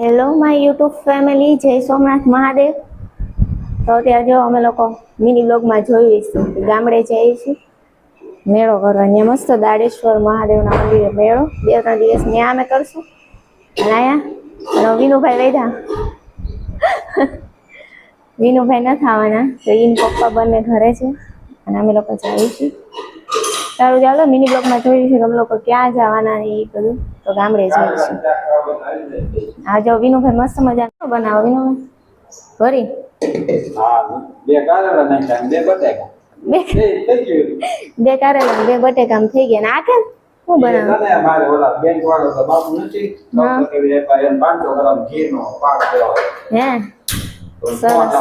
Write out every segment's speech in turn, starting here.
Hello my YouTube family જય સોમનાથ મહાદેવ. તો અત્યારે જો અમે લોકો મિની બ્લોગમાં જોઈ લઈશું ગામડે છીએ. મેળો કરવા ત્યાં મસ્ત દાડેશ્વર મહાદેવના મંદિરે મેળો. બે ત્રણ દિવસ ત્યાં અમે કરશું. અને અહીંયા વિનુભાઈ વૈધા વિનુભાઈ નથી આવવાના તો ઈન પપ્પા બંને ઘરે છે. અને અમે લોકો જઈએ છીએ. સારું ચાલો મિની બ્લોકમાં જોઈશું અમે લોકો ક્યાં જવાના એ બધું. તો ગામડે જઈશું. આ જો વિનુભાઈ મસ્ત મજાનું બનાવો વિનુભાઈ ભરી. બે કારેલા બે બટાકા. થઈ ગયું. ને બટેકામ થઈ ગયા ને આ કેમ? શું બનાવો? હા. હે સરસ.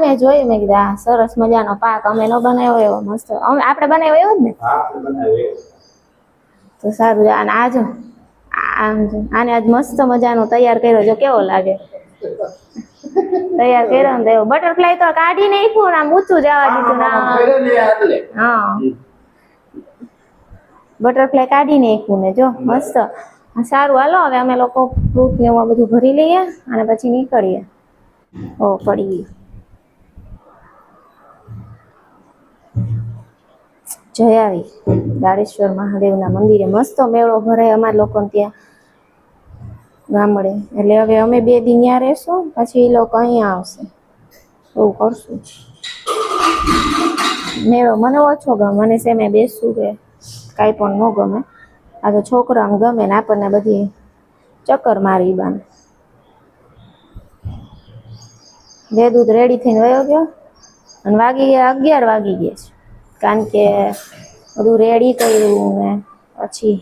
મેં જોયું મેં કીધું મજાનો પાક અમે નો બનાવ્યો એવો મસ્ત. અમે આપણે બનાવ્યો એવો જ ને. તો સારું અને આ જો આમ જો આને આજ મસ્ત મજાનો તૈયાર કર્યો જો કેવો લાગે. તૈયાર કર્યો ને એવો. બટરફ્લાય તો કાઢી નાખ્યું ને આમ ઊંચું જવા દીધું હા બટરફ્લાય કાઢી નાખ્યું ને જો મસ્ત. સારું. હાલો, હવે અમે લોકો ફ્રૂટ ને એવું બધું ભરી લઈએ અને પછી નીકળીએ. ઓ, પડી જય આવી. દાડેશ્વર મહાદેવના મંદિરે મસ્ત મેળો ભરાય અમારા લોકોને ત્યાં ગામડે. એટલે હવે અમે બે દિન ત્યાં રહેશું, પછી એ લોકો અહીંયા આવશે. એવું કરશું. મેળો મને ઓછો ગમે. મને સેમે બેસવું કે કાંઈ પણ ન ગમે. આ તો છોકરાઓને ગમે ને આપણને બધી ચક્કર મારી બાને. બે દૂધ રેડી થઈને વયો ગયો અને વાગી ગયા, અગિયાર વાગી ગયા છે. કારણ કે બધું રેડી કર્યું ને પછી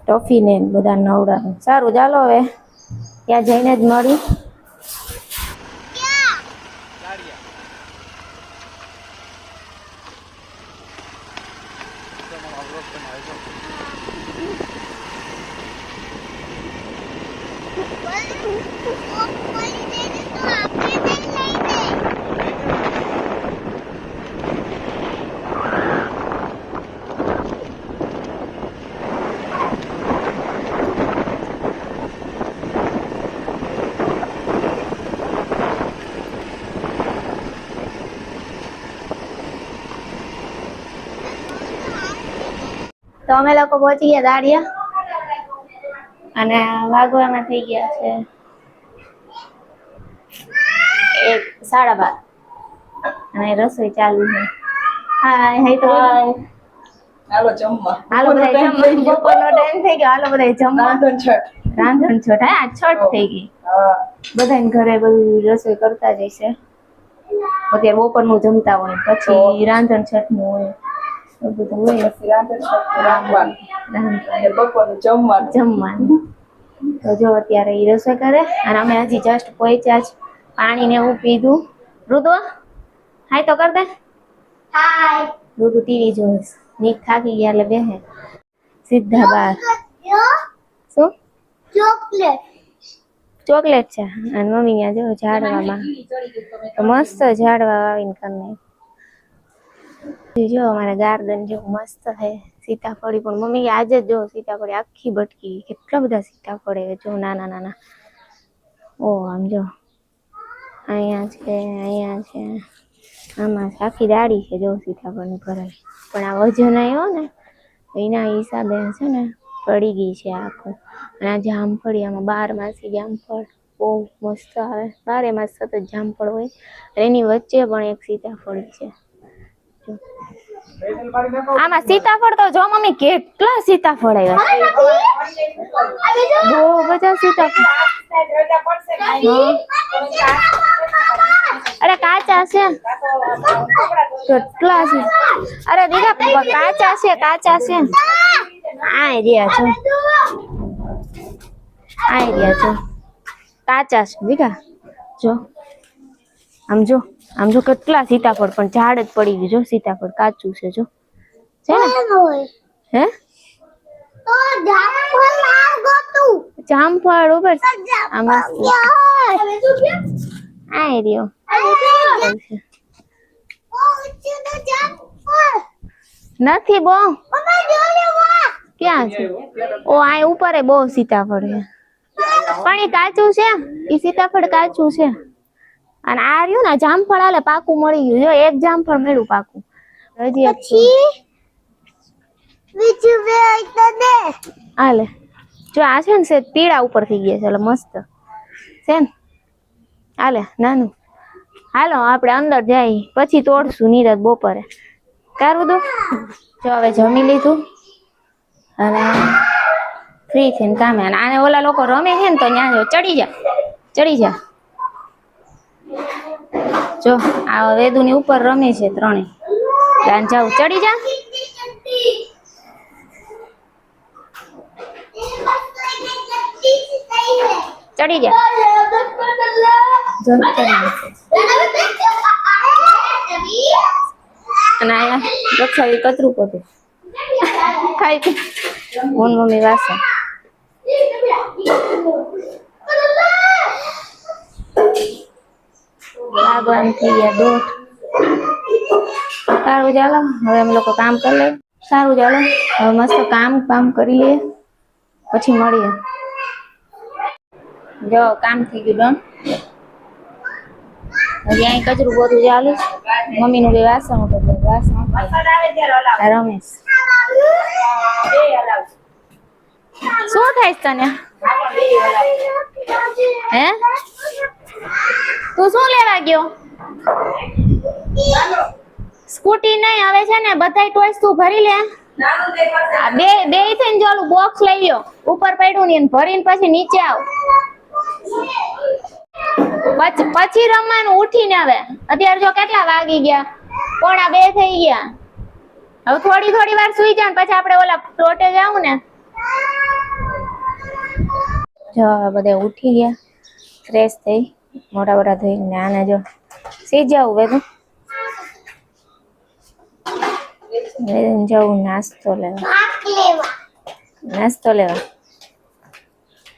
ટોફી ને બધા નવડા સારું, ચાલો હવે, ત્યાં જઈને જ મળી. તો અમે લોકો પહોંચી ગયા દાડિયા. અને વાગવામાં થઈ ગયા છે એક સાડા બાર. અને રસોઈ ચાલુ છે. હાય હાય તો હાલો જમવા. હાલો બધા બપોરનો ટાઈમ થઈ ગયો. હાલો બધા જમવા. રાંધણ છઠ. રાંધણ છઠ હા? છઠ થઈ ગઈ. બધાને ઘરે બધું રસોઈ કરતા જ હશે. અત્યારે બપોરનું જમતા હોય પછી રાંધણ છઠનું હોય. બધું હોય પછી રાંધણ છઠ રાખવાનું અને બપોરનું જમવાનું. જમવાનું તો જો અત્યારે એ રસોઈ કરે અને અમે હજી જસ્ટ પહોંચ્યા જ. પાણી ને એવું પીધું. રુદુ હાય તો કર દે. હાય. રુદુ ટીવી જોઈશ નીક થાકી ગયા એટલે બેહે. સીધા બાર શું? ચોકલેટ. ચોકલેટ છે? અને મમ્મી ત્યાં જો ઝાડવામાં. મસ્ત ઝાડવા વાવીને કરીને જો, અમારા ગાર્ડન જેવું મસ્ત છે. સીતાફળી પણ મમ્મી આજે જ સીતાફળી આખી ભટકી કેટલા બધા સીતાફળ જો, નાના નાના. ઓ, આમ જો. અહીંયા છે અહીંયા છે. આમાં. આખી દાડી છે જો, સીતાફળની ભરાઈ પણ આ વજન આવ્યો ને, એના હિસાબે છે ને, પડી ગઈ છે આખું. અને આ જામફળી, આમાં બાર માસી જામફળ. બહુ મસ્ત આવે. બારે માસ સતત જામફળ હોય. અને એની વચ્ચે પણ એક સીતાફળી છે. આમાં સીતાફળ તો જો મમ્મી કેટલા સીતાફળ આવ્યા. બહુ બધા સીતાફળ. અરે કાચા છે. કેટલા છે. અરે દીદા કાચા છે કાચા છે. આ રહ્યા છો. આ રહ્યા છો. કાચા છે દીકા જો. આમ જો આમ જો કેટલા સીતાફળ પણ ઝાડ જ પડી ગયું જો સીતાફળ કાચું છે જો. છે ને? હે? જામફળ ઉપર આ મસ્ત આ રહ્યો. નથી બહુ. ક્યાં છે? ઓ આ ઉપર એ બહુ સીતાફળ છે. પણ એ કાચું છે? એ સીતાફળ કાચું છે. અને આ રહ્યું ને જામફળ હાલે પાકું મળી ગયું. જો એક જામફળ મળ્યું પાકું. હજી પછી બીજું બે હોય તો દે. હાલે જો આ છે ને સેજ પીળા ઉપર થઈ ગયા છે એટલે મસ્ત. છે ને? હાલે નાનું. હાલો આપણે અંદર જઈ પછી તોડશું નીરજ બપોરે. કારું દો. જો હવે જમી લીધું. અને ફ્રી થઈને કામે. અને આને ઓલા લોકો રમે છે ને તો ત્યાં જો ચડી જા. ચડી જા. જો, આ વેદુની ઉપર રમે છે ત્રણે. જાવ ચડી જા. ચડી જા. અને અહીંયા રક્ષાવી કતરું પોતું. ખાઈ પી. મમ્મી વાસણ. લાગવાનું થઈ ગયા સારું ચાલો હવે અમે લોકો કામ કરી લઈએ. સારું ચાલો હવે મસ્ત કામ કામ કરી લઈએ પછી મળીએ. જો, કામ થઈ ગયું ડન. હજી અહીં કચરું બધું ચાલુ છે. મમ્મીનું બે વાસણ તો વાસણ રમેશ. શું થાય તને? હે? તું શું લેવા ગયો? સ્કૂટી નહીં હવે છે ને બધાય ટોયસ તું ભરી લે. બે બે થઈને જો ઓલું બોક્સ લઈ લ્યો. ઉપર પડ્યું ને ભરીને પછી નીચે આવ. પછી રમવાનું ઉઠીને હવે અત્યારે જો કેટલા વાગી ગયા? પોણા બે થઈ ગયા. હવે થોડી થોડી વાર સુઈ જાય ને પછી આપણે ઓલા પ્લોટે જાવું ને. જો બધા ઉઠી ગયા. ફ્રેશ થઈ. મોટા મોટા થઈ આને જો સી જાવ બે તું જવું નાસ્તો લેવા. નાસ્તો લેવા.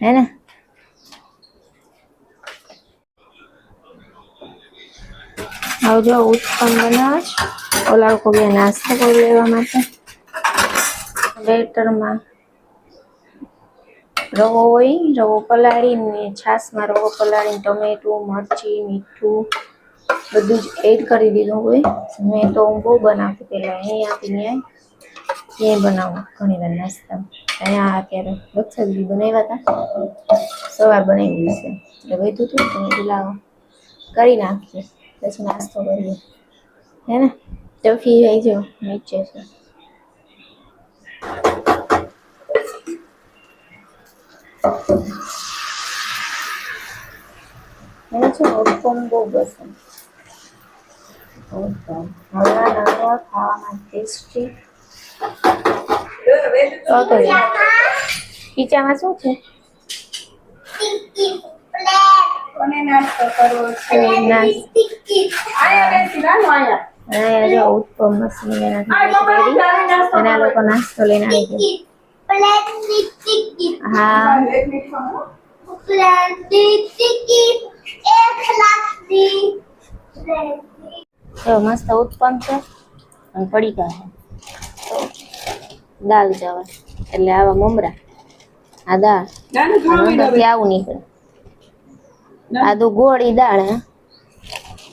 હે ને? હવે ઉત્પન્ન બનાવે ઓલા લોકો બે નાસ્તો કરી લેવા માટે. બેટરમાં રવો હોય, રવો પલાળીને છાશમાં રવો પલાળીને ટમેટું, મરચી, મીઠું બધું જ એડ કરી દીધું હોય. મેં તો હું બહુ બનાવતી પહેલાં અહીંયાથી ત્યાં ત્યાં બનાવું, ઘણી વાર નાસ્તા. અહીંયા અત્યારે લક્ષદ્વીપ બનાવ્યા હતા સવાર બનાવી છે. એટલે વધુ હતું તમે બોલાવો કરી નાખીએ. પછી નાસ્તો કરીએ. હે ને? ટફી આવી જાઓ, નીચે છે. મને છે ને ઉત્પન્ન બહુ પસંદ ઉત્પન્ન હળવા નળવા ખાવામાં ટેસ્ટી ખીચામાં શું છે ટિક્કી પ્લેટ કોને નાસ્તો કરવો છે નાસ ટિક્કી આયા બેસી રાનો આયા અહીંયા જો ઉત્પન્ન મશીન એનાથી રેડી અને આ લોકો નાસ્તો લઈને આવી ગયા હા. એક લાખની જો મસ્ત ઉત્પન્ન છે. અને પડીકા છે. તો દાલ ચાવલ એટલે આવા મમરા. આ દાળ. અંદરથી આવું નીકળે. આદુ ગોળ ઈ દાળ હે.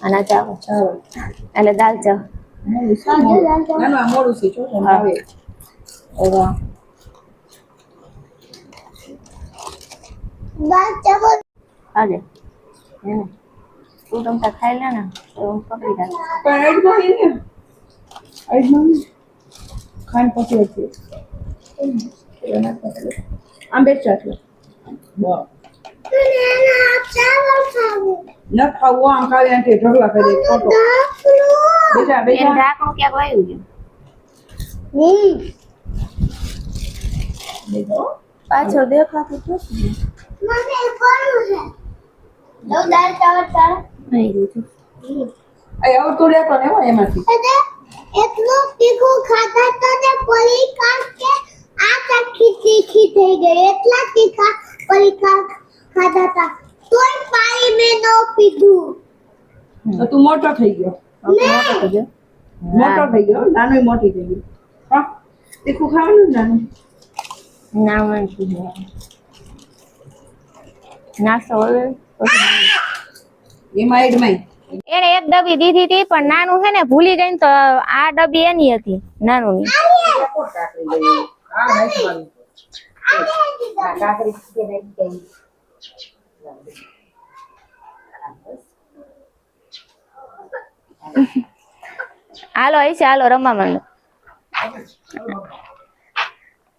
અને આ ચાવલ એટલે દાલ ચાવલ મોડું છે જો તમે હા. આવે એવા દાલ ચાવલ આજે. હે ને તું તમતા ખાઈ લે ને તો હું પકડી રાખ પણ એડમાં હે ને એડમાં હે. ખાંડ પછી હતી આમ બેસ ચાખલો બસ ચાવલ ખાવું ન ખાવું આમ ખાલી આંટી ઢગલા કરી ખોટો બેટા એને બેટા ઢાંકણું ક્યાંક વાયું ગયું? હમ પાછળ દેખાતું તો મને છે દો નહીં એ ને એમાંથી અને એટલું તીખું ખાતા તો ને પરીકા કે આ આખી તીખી થઈ ગઈ એટલા તીખા પરીકા ખાતા તા તોય પાણી મેં ન પીધું તો તું મોટો થઈ ગયો. મોટો થઈ ગયો? મોટો થઈ ગયો નાનો મોટી થઈ ગયું. હા તીખું ખાવાનું નાનું? ના છે નાસ્તો એમાં એડમાં એને એક ડબ્બી દીધી હતી પણ નાનું છે ને ભૂલી ગઈ ને તો આ ડબ્બી એની હતી નાનું. ની હાલો છે હાલો રમવા માંડો.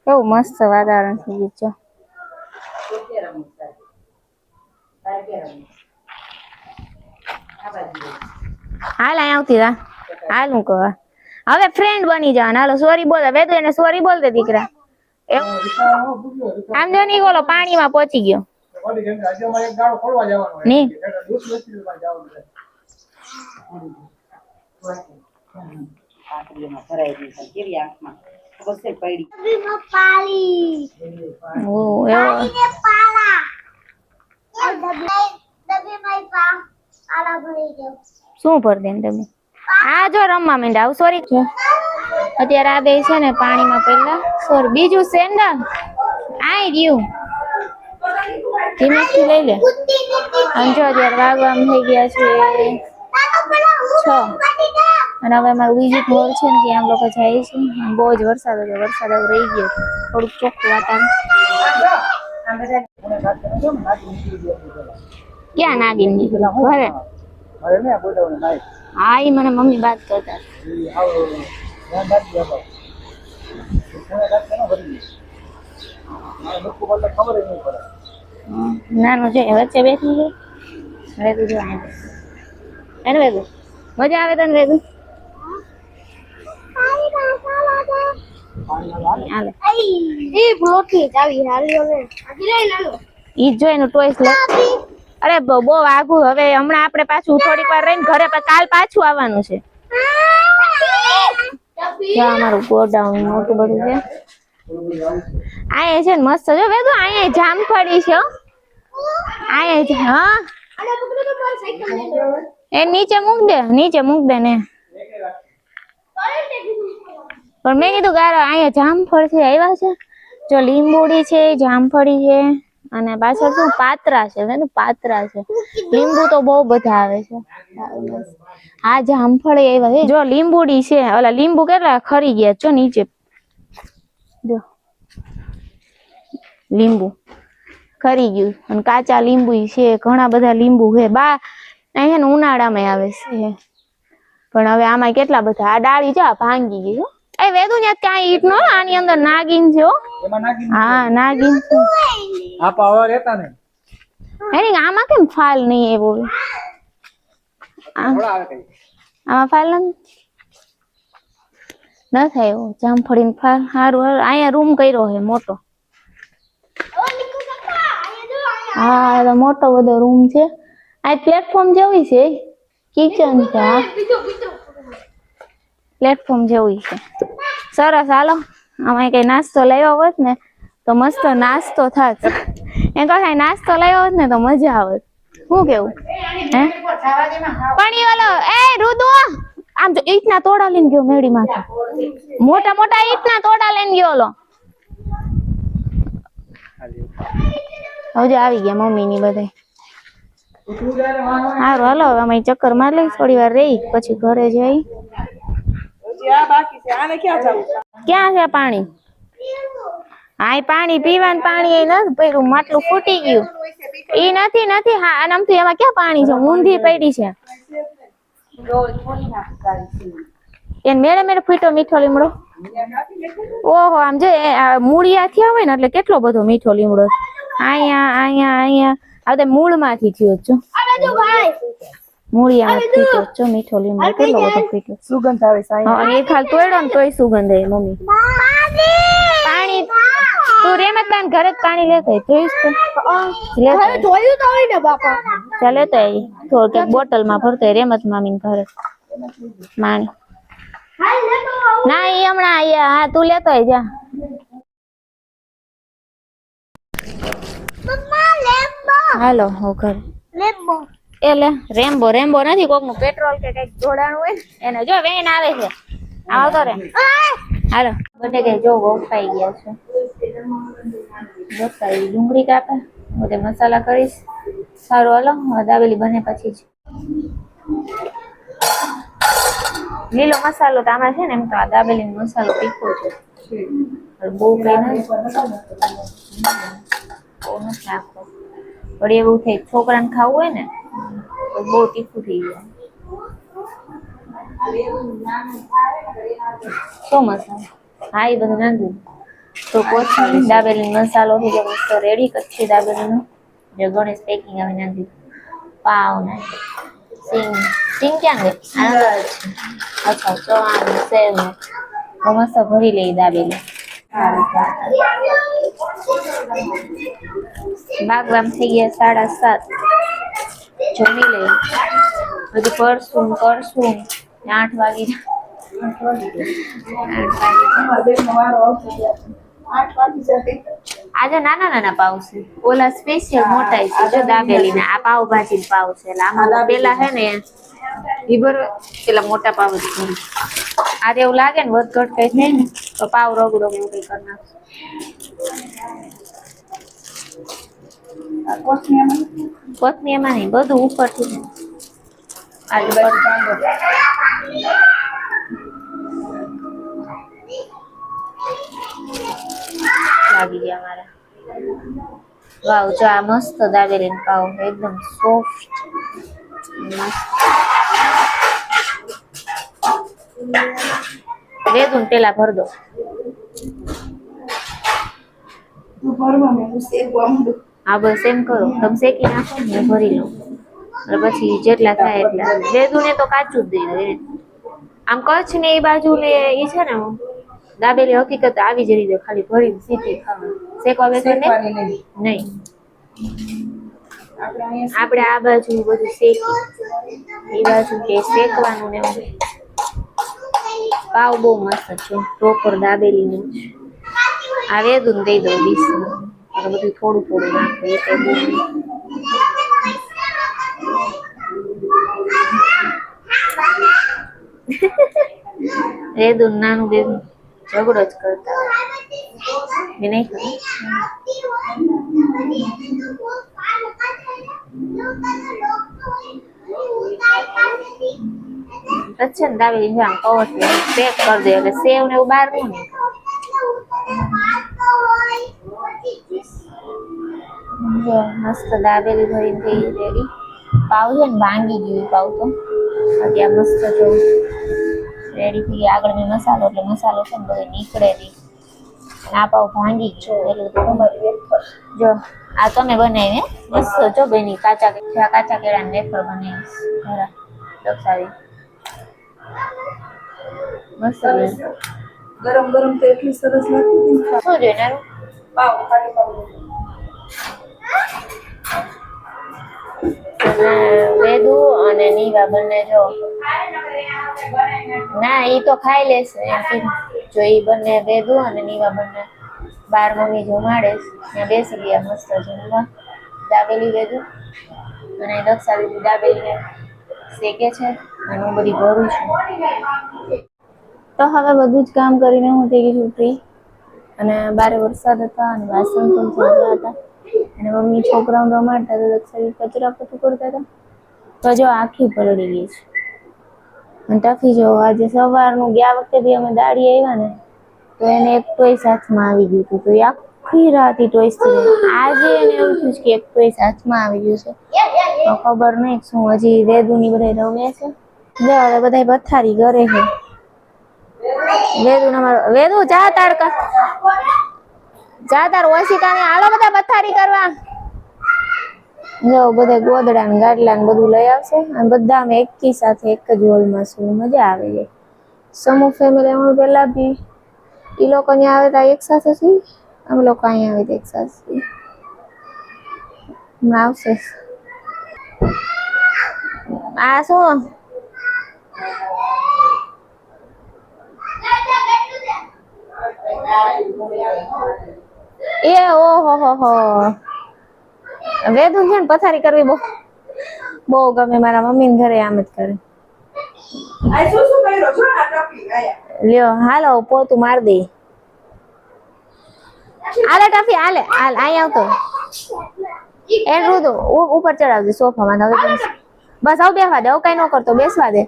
કેવું મસ્ત વાતાવરણ થઈ ગયું છે હાલ અહીંયા આવતી રા હાલ હું કહું હવે ફ્રેન્ડ બની જવાના. હાલો સોરી બોલે. તો એને સોરી બોલ દે દીકરા. એવું? આમ જો નહીં બોલો પાણીમાં પહોંચી ગયો. નહીં? ઓ એવો. શું ભર દે તમે? આ જો રમવા માંડ્યા. આવું સોરી છે. અત્યારે આ બે છે ને પાણીમાં પહેલા. સોર બીજું સેન્ડલ. આઈ રહ્યું. ધીમેથી લઈ લે. અને જો અત્યારે વાગવામ થઈ ગયા છે. છ. અને હવે અમારું બીજું ઘર છે ને ત્યાં આમ લોકો જાય છે. બહુ જ વરસાદ હતો. વરસાદ રહી ગયો. થોડુંક ચોખ્ખું વાતાવરણ. ક્યાં નાગિન નીકળ્યું ઘરે? હા એ મને મમ્મી વાત કરતા. નાનું છે વચ્ચે બેઠી છે. વેદુ જો એને વેદુ મજા આવે તને પાલા હાલે એ બ્લોકી ચાવી હાલ્યો ને હજી લઈ લાલો ઈ જ જો ટોયસ લે. અરે બહુ આઘું હવે હમણાં આપણે પાછું થોડીક વાર રહીને ઘરે પા- કાલ પાછું આવવાનું છે. અમારું ગોડાઉન મોટું બધું છે. અહીંયા છે ને મસ્ત જો વેદુ અહીંયા જામફળી છે હો. અહીંયા છે હા. એ નીચે મૂક દે નીચે મૂક દે ને. પણ મેં કીધું ગારો અહીંયા જામફળ છે આવ્યા છે. જો લીંબુડી છે જામફળી છે. અને પાછળ શું પાત્રા છે ને પાત્રા છે. લીંબુ તો બહુ બધા આવે છે. આ જામફળ એવા છે જો લીંબુડી છે ઓલા લીંબુ કેટલા ખરી ગયા જો નીચે. જો. લીંબુ ખરી ગયું. અને કાચા લીંબુ છે ઘણા બધા લીંબુ છે. બા અહીંયા ને ઉનાળામાં આવે છે. પણ હવે આમાં કેટલા બધા? આ ડાળી છે ભાંગી ગઈ એ વેદુ ત્યાં ક્યાંય ઈટ નો આની અંદર નાગીન છે હો. હા નાગીન છે. આ પાવર હતા ને એની આમાં કેમ ફાલ નહીં એવો આમાં ફાલ ન થાય એવું જામફળી ફાઇલ સારું હારું અહીંયા રૂમ કર્યો છે મોટો. હા તો મોટો બધો રૂમ છે. આ પ્લેટફોર્મ જેવી છે કિચન છે હા. પ્લેટફોર્મ જેવું છે. સરસ હાલો. આમાં કઈ નાસ્તો લાવ્યો હોત ને તો મસ્ત નાસ્તો થાત. એ તો કાંઈ નાસ્તો લાવ્યો હોત ને તો મજા આવત. શું કેવું? હે? પણ એ ઓલો એ રુદુ આમ જો ઈટના તોડા લઈને ગયો મેળી માંથી. મોટા મોટા ઈટના તોડા લઈને ગયો ઓલો. હવે આવી ગયા મમ્મી ની બધે સારું હાલો હવે અમે ચક્કર માર લઈ થોડી વાર રહી પછી ઘરે જઈ. હજી ક્યાં છે પાણી? ઈ પાણી પીવાનું પાણી એ નથી પડ્યું, માટલું ફૂટી ગયું. એ નથી નથી, હા આમ તો એમાં ક્યાં પાણી છે? ઊંધી પડી છે. એને મેળે મેળે ફૂટ્યો મીઠો લીમડો. ઓહો, આમ જો મૂળિયા થયા હોય ને, એટલે કેટલો બધો મીઠો લીમડો. અહીંયા અહીંયા અહીંયા આ તો મૂળમાંથી થયો જ ફૂટ્યો જ જો મીઠો લીમડો કેટલો બધો ફૂટ્યો સુગંધ આવે સાઈ. હા અને એ ખાલ તોડ્યો ને તોય સુગંધ આવે મમ્મી. પાણી તું રેમત બાન ઘરે જ પાણી લેતો હોય જોઈશ તો. લે. જોયું તો હોય ને બાપા. ચાલે તો આવી થોડું બોટલ બોટલમાં ભરતો રેમત મામી ઘરે. માણી. હાલ લેતો ના એ હમણાં હા તું લેતો હોય જા. મમ્મા હાલો હું ઘરે લેમ્બો. એ લે રેમ્બો રેમ્બો નથી કોકનું પેટ્રોલ કે કંઈક જોડાણું હોય ને એને જો વેન આવે છે આવતો રે હાલો બધે કઈ જો બહુ ખાઈ ગયા છે બતાવી ડુંગળી કાપે બધે મસાલા કરીશ સારું હાલો હવે દાબેલી બને પછી જ લીલો મસાલો તો આમાં છે ને એમ તો આ દાબેલી મસાલો તીખો છે પણ બહુ કઈ નથી બહુ નથી નાખવો વળી એવું થાય છોકરાને ખાવું હોય ને તો બહુ તીખું થઈ જાય શું મસાલો હા એ બધું નાખ્યું તો કોથમીર દાબેલી મસાલો થઈ ગયો મસ્ત રેડી કચ્છી દાબેલીનો જે ગણેશ પેકિંગ આવી નાખ્યું પાવ ને સિંગ સિંગ ક્યાં ગઈ? આનંદ છે અચ્છા ચોવાનું સેવ ને મસ્ત ભરી લઈ દાબેલી. બાગવામ થઈ ગયા સાડા સાત. જમી લઈ બધું કરશું કરશું. આઠ વાગી. આજે નાના નાના પાવ છે. ઓલા સ્પેશિયલ મોટા છે, જો દાબેલી ના આ પાવભાજી પાવ છે. એટલે આમાં પેલા છે ને, ઈબર પેલા મોટા પાવ જ આજે એવું લાગે ને વધઘટ કઈ થાય ને, તો પાવ રગડો એવું કઈ કરી નાખશું. કોથમીરમાં નહીં બધું ઉપરથી લાગી ગયા મારા. વાવ જો આ મસ્ત દાબેલી પાવ એકદમ સોફ્ટ વેદું પેલા ભર દો. તું ભરવા મેં હું. હા બસ એમ કરો. તમે શેકી નાખો ને ભરી લઉં અને પછી જેટલા થાય એટલા. વેદું ને તો કાચું જ દઈ આમ કચ્છ ને એ બાજુ ને એ છે ને દાબેલી હકીકત આવી જ રીતે ખાલી ભરીને સીધી ખાવાનું શેકવા બેસો ને નહીં. આપણે આ બાજુ બધું શેકી. એ બાજુ કે શેકવાનું ને પાવ બહુ મસ્ત છે. પ્રોપર દાબેલીનું. આ વેદું દઈ દો ડીશ એટલે બધું થોડું થોડું નાખો એ કઈ બહુ નહીં. વેદું ને નાનું બેબી ઝઘડો જ કરતા હોય એ નહીં ખબર પછી છે ને દાબેલી છે આમ કવર પેક કરી દે એટલે સેવ ને એવું બહારનું નહીં જો મસ્ત દાબેલી ભરી થઈ રેડી. પાવ છે ને ભાંગી ગયું પાવ તો. બાકી આ મસ્ત જો રેડી થઈ. આગળ મેં મસાલો એટલે મસાલો છે ને બધો નીકળે નહીં. આ પાવ ભાંગી ગયો. એટલું તો જો આ તમે બનાવી હે મસ્ત જો બેની. કાચા કાચા કેળાની વેફર બનાવી ઘરા દક્ષાવી મસ્ત ગરમ ગરમ તો એટલી સરસ લાગતી હતી શું આવ્યું? પાવ ખાલી પાવ વેદુ અને નીવા બંને જો ના એ તો ખાઈ લેશે. જો એ બંને વેદુ અને નીવા બંને બાર મમ્મી જમાડે ત્યાં બેસી ગયા મસ્ત જમવા દાબેલી વેદુ. અને દક્ષા દીદી દાબેલીને શેકે છે. અને હું બધી ભરું છું. તો હવે બધું જ કામ કરીને હું થઈ ગઈ છું ફ્રી અને બારે વરસાદ હતા અને વાસણ પણ ધોતા હતા. અને મમ્મી છોકરાઓને રમાડતા હતા દક્ષાવી કચરા પોતું કરતા હતા. તો જો આખી પલળી ગઈ છે. અને ટકી જો, આજે સવારનું ગયા વખતે બી અમે દાડી આવ્યા ને, તો એને એક ટોય સાથમાં આવી ગયું હતું. તો એ આખી રાત ઈ ટોઈસથી રહી. આજે એને એવું થયું કે એક ટોય સાથમાં આવી ગયું છે. તો ખબર નહીં શું, હજી રેદુની બધા રમે છે. જો, હવે બધા પથારી કરે છે. વેદુ નંબર વેદુ, જા તાડકા. જા તાર ઓશિકાને હાલો બધા પથારી કરવા. જો બધા ગોદડા ને ગાડલા ને બધું લઈ આવશે. અને બધા અમે એકી સાથે એક જ હોલમાં છું મજા આવે છે. સમૂહ ફેમિલી અમે પેલા બી. એ લોકો અહીંયા આવે તો એક સાથે છીએ. અમે લોકો અહીંયા આવે તો એક સાથે આવશે. આ શું? એ ઓહો હો હો. વેદું છે ને પથારી કરવી બહુ. બહુ ગમે મારા મમ્મી ઘરે આમ જ કરે. લ્યો હાલો પોતું માર દે. આલે ટફી આલે હાલ અહીં આવતો. એ રુદુ ઉપર ચડાવજે સોફામાં હવે બસ આવ બેસવા દે આવું કઈ ન કરતો બેસવા દે.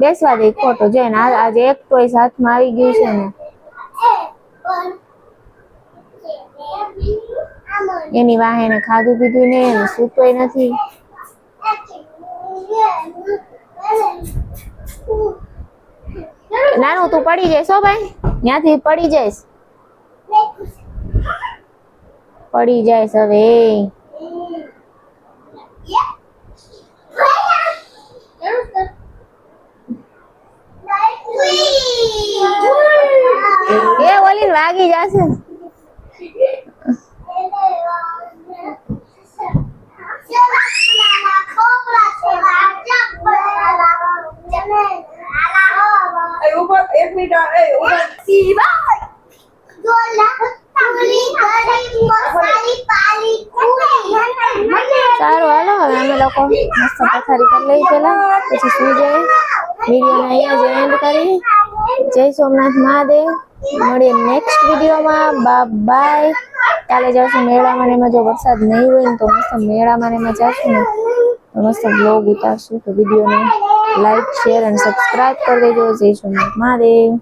બેસવા દે ખોટો જો આજે એક ટોય હાથમાં આવી ગયું છે ને. એની વાહે એને ખાધું પીધું ને એને સૂતોય નથી. નાનું, તું પડી જઈશ હો ભાઈ. ત્યાંથી પડી જઈશ. પડી જઈશ હવે. એ ઓલી વાગી જશે. સારું હાલો હવે અમે લોકો મસ્ત પથારી કરી લઈ પેલા પછી સુઈ જઈએ વિડીયોને અહીંયા જ એન્ડ કરી જય સોમનાથ મહાદેવ. મળીએ નેક્સ્ટ વિડીયોમાં. બા બાય કાલે જશું મેળામાં ને એમાં જો વરસાદ નહીં હોય ને તો મસ્ત મેળામાં ને એમાં જશું ને તો મસ્ત બ્લોગ ઉતારશું તો વિડીયોને લાઈક શેર અને સબસ્ક્રાઈબ કરી દેજો. જય સોમનાથ મહાદેવ.